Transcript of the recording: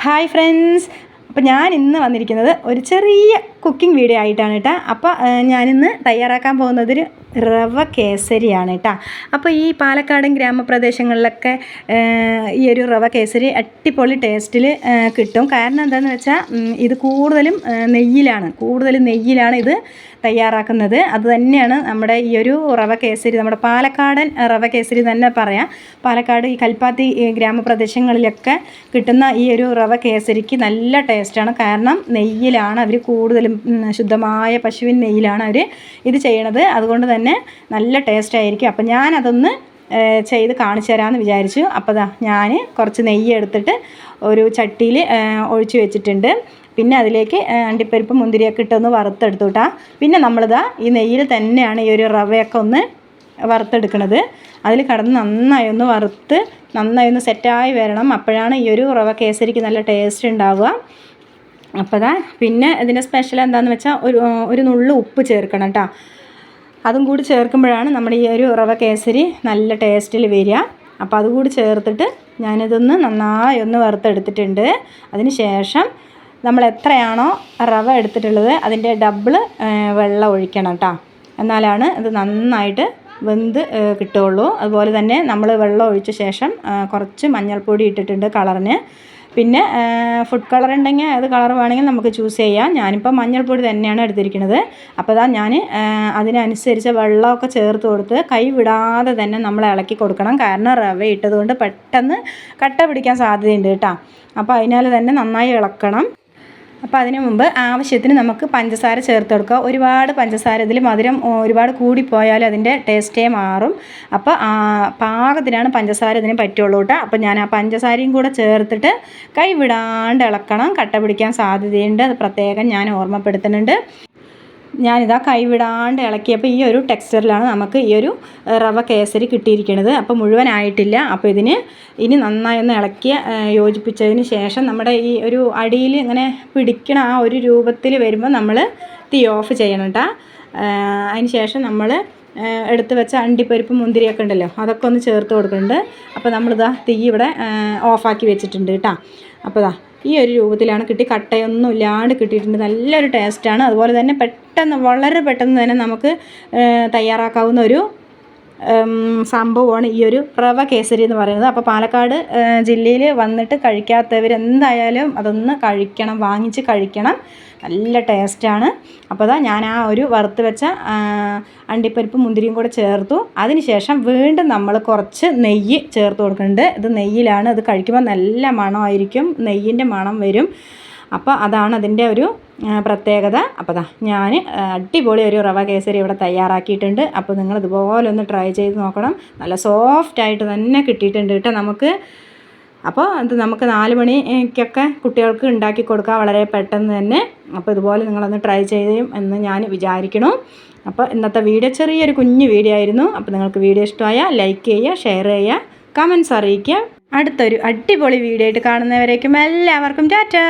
Hi friends അപ്പോൾ ഞാൻ ഇന്ന് വന്നിരിക്കുന്നത് ഒരു ചെറിയ കുക്കിംഗ് വീഡിയോ ആയിട്ടാണ് കേട്ടോ അപ്പോൾ ഞാനിന്ന് തയ്യാറാക്കാൻ പോകുന്നതൊരു റവ കേസരിയാണ് കേട്ടോ അപ്പോൾ ഈ പാലക്കാടൻ ഗ്രാമപ്രദേശങ്ങളിലൊക്കെ ഈ ഒരു റവ കേസരി അട്ടിപ്പൊളി ടേസ്റ്റിൽ കിട്ടും. കാരണം എന്താണെന്ന് വെച്ചാൽ ഇത് കൂടുതലും നെയ്യിലാണ്. കൂടുതലും നെയ്യിലാണ് ഇത് തയ്യാറാക്കുന്നത്. അത് തന്നെയാണ് നമ്മുടെ ഈ ഒരു റവ കേസരി നമ്മുടെ പാലക്കാടൻ റവ കേസരി തന്നെ പറയാം. പാലക്കാട് ഈ കൽപ്പാത്തി ഗ്രാമപ്രദേശങ്ങളിലൊക്കെ കിട്ടുന്ന ഈ ഒരു റവ കേസരിക്ക് നല്ല ടേസ്റ്റാണ് കാരണം നെയ്യിലാണ് അവർ കൂടുതലും ശുദ്ധമായ പശുവിൻ നെയ്യിലാണ് അവർ ഇത് ചെയ്യണത്. അതുകൊണ്ട് തന്നെ നല്ല ടേസ്റ്റ് ആയിരിക്കും. അപ്പം ഞാനതൊന്ന് ചെയ്ത് കാണിച്ചു തരാമെന്ന് വിചാരിച്ചു. അപ്പോൾ ദാ ഞാൻ കുറച്ച് നെയ്യ് എടുത്തിട്ട് ഒരു ചട്ടിയിൽ ഒഴിച്ചു വെച്ചിട്ടുണ്ട്. പിന്നെ അതിലേക്ക് അണ്ടിപ്പരിപ്പ് മുന്തിരിയൊക്കെ ഇട്ടൊന്ന് വറുത്തെടുത്തു കേട്ടോ പിന്നെ നമ്മളിതാ ഈ നെയ്യിൽ തന്നെയാണ് ഈ ഒരു റവയൊക്കെ ഒന്ന് വറുത്തെടുക്കണത്. അതിൽ കടന്ന് നന്നായി ഒന്ന് വറുത്ത് നന്നായി ഒന്ന് സെറ്റായി വരണം. അപ്പോഴാണ് ഈ ഒരു റവ കേസരിക്ക് നല്ല ടേസ്റ്റ് ഉണ്ടാവുക. അപ്പോൾ ദാ പിന്നെ ഇതിന്റെ സ്പെഷ്യൽ എന്താണെന്ന് വെച്ചാൽ ഒരു ഒരു നുള്ളു ഉപ്പ് ചേർക്കണം കേട്ടോ അതും കൂടി ചേർക്കുമ്പോഴാണ് നമ്മുടെ ഈ ഒരു റവ കേസരി നല്ല ടേസ്റ്റിൽ വരിക. അപ്പോൾ അതുകൂടി ചേർത്തിട്ട് ഞാനിതൊന്ന് നന്നായി ഒന്ന് വറുത്തെടുത്തിട്ടുണ്ട്. അതിന് ശേഷം നമ്മൾ എത്രയാണോ റവ എടുത്തിട്ടുള്ളത് അതിന്റെ ഡബിൾ വെള്ളം ഒഴിക്കണം കേട്ടോ എന്നാലാണ് ഇത് നന്നായിട്ട് വെന്ത് കിട്ടുകയുള്ളൂ. അതുപോലെ തന്നെ നമ്മൾ വെള്ളം ഒഴിച്ച ശേഷം കുറച്ച് മഞ്ഞൾപ്പൊടി ഇട്ടിട്ടുണ്ട് കളറിന്. പിന്നെ ഫുഡ് കളർ ഉണ്ടെങ്കിൽ അത് കളർ വേണമെങ്കിൽ നമുക്ക് ചൂസ് ചെയ്യാം. ഞാനിപ്പോൾ മഞ്ഞൾപ്പൊടി തന്നെയാണ് എടുത്തിരിക്കുന്നത്. അപ്പോൾ ഇതാ ഞാൻ അതിനനുസരിച്ച് വെള്ളമൊക്കെ ചേർത്ത് കൊടുത്ത് കൈ വിടാതെ തന്നെ നമ്മൾ ഇളക്കി കൊടുക്കണം. കാരണം റവ ഇട്ടതുകൊണ്ട് പെട്ടെന്ന് കട്ട പിടിക്കാൻ സാധ്യതയുണ്ട് കേട്ടോ. അപ്പോൾ അതിനാൽ തന്നെ നന്നായി ഇളക്കണം. അപ്പോൾ അതിന് മുമ്പ് ആവശ്യത്തിന് നമുക്ക് പഞ്ചസാര ചേർത്ത് കൊടുക്കുക. ഒരുപാട് പഞ്ചസാര ഇതിൽ മധുരം ഒരുപാട് കൂടിപ്പോയാലും അതിന്റെ ടേസ്റ്റേ മാറും. അപ്പോൾ പാകത്തിനാണ് പഞ്ചസാര ഇതിന് പറ്റുള്ളൂ കേട്ടോ. അപ്പോൾ ഞാൻ ആ പഞ്ചസാരയും കൂടെ ചേർത്തിട്ട് കൈ വിടാണ്ട് ഇളക്കണം. കട്ട പിടിക്കാൻ സാധ്യതയുണ്ട്. അത് പ്രത്യേകം ഞാൻ ഓർമ്മപ്പെടുത്തുന്നുണ്ട്. ഞാനിതാ കൈവിടാണ്ട് ഇളക്കിയപ്പോൾ ഈ ഒരു ടെക്സ്ചറിലാണ് നമുക്ക് ഈ ഒരു റവ കേസരി കിട്ടിയിരിക്കുന്നത്. അപ്പോൾ മുഴുവനായിട്ടില്ല. അപ്പോൾ ഇതിന് ഇനി നന്നായി ഒന്ന് ഇളക്കി യോജിപ്പിച്ചതിന് ശേഷം നമ്മുടെ ഈ ഒരു അടിയിൽ ഇങ്ങനെ പിടിക്കണ ആ ഒരു രൂപത്തിൽ വരുമ്പോൾ നമ്മൾ തീ ഓഫ് ചെയ്യണം കേട്ടോ അതിന് ശേഷം നമ്മൾ എടുത്ത് വെച്ച അണ്ടിപ്പരിപ്പ് മുന്തിരിയൊക്കെ ഉണ്ടല്ലോ അതൊക്കെ ഒന്ന് ചേർത്ത് കൊടുക്കുന്നുണ്ട്. അപ്പോൾ നമ്മളിതാ തീ ഇവിടെ ഓഫാക്കി വെച്ചിട്ടുണ്ട് കേട്ടോ അപ്പോൾ ഇതാ ഈ ഒരു രൂപത്തിലാണ് കിട്ടി കട്ടയൊന്നും ഇല്ലാണ്ട് കിട്ടിയിട്ടുണ്ട്. നല്ലൊരു ടേസ്റ്റാണ് അതുപോലെ തന്നെ പെട്ടെന്ന് വളരെ പെട്ടെന്ന് തന്നെ നമുക്ക് തയ്യാറാക്കാവുന്ന ഒരു സംഭവമാണ് ഈ ഒരു റവ കേസരി എന്ന് പറയുന്നത്. അപ്പോൾ പാലക്കാട് ജില്ലയിൽ വന്നിട്ട് കഴിക്കാത്തവർ എന്തായാലും അതൊന്ന് കഴിക്കണം വാങ്ങിച്ച് കഴിക്കണം. നല്ല ടേസ്റ്റാണ് അപ്പോൾ അതാ ഞാൻ ആ ഒരു വറുത്ത് വെച്ച അണ്ടിപ്പരിപ്പ് മുന്തിരിയും കൂടെ ചേർത്തു. അതിനുശേഷം വീണ്ടും നമ്മൾ കുറച്ച് നെയ്യ് ചേർത്ത് കൊടുക്കുന്നുണ്ട്. ഇത് നെയ്യിലാണ്. ഇത് കഴിക്കുമ്പോൾ നല്ല മണമായിരിക്കും. നെയ്യിന്റെ മണം വരും. അപ്പോൾ അതാണ് അതിന്റെ ഒരു പ്രത്യേകത. അപ്പോൾ ദാ ഞാൻ അടിപൊളി ഒരു റവ കേസരി ഇവിടെ തയ്യാറാക്കിയിട്ടുണ്ട്. അപ്പോൾ നിങ്ങൾ ഇതുപോലെ ഒന്ന് ട്രൈ ചെയ്ത് നോക്കണം. നല്ല സോഫ്റ്റ് ആയിട്ട് തന്നെ കിട്ടിയിട്ടുണ്ട് കേട്ടോ നമുക്ക്. അപ്പോൾ ഇത് നമുക്ക് നാല് മണിക്കൊക്കെ കുട്ടികൾക്ക് ഉണ്ടാക്കി കൊടുക്കാം വളരെ പെട്ടെന്ന് തന്നെ. അപ്പോൾ ഇതുപോലെ നിങ്ങളൊന്ന് ട്രൈ ചെയ്യും എന്ന് ഞാൻ വിചാരിക്കണം അപ്പോൾ ഇന്നത്തെ വീഡിയോ ചെറിയൊരു കുഞ്ഞു വീഡിയോ ആയിരുന്നു. അപ്പോൾ നിങ്ങൾക്ക് വീഡിയോ ഇഷ്ടമായാൽ ലൈക്ക് ചെയ്യുക ഷെയർ ചെയ്യുക കമൻസ് അറിയിക്കുക. അടുത്തൊരു അടിപൊളി വീഡിയോ ആയിട്ട് കാണുന്നവരേക്കും എല്ലാവർക്കും ടാറ്റാ!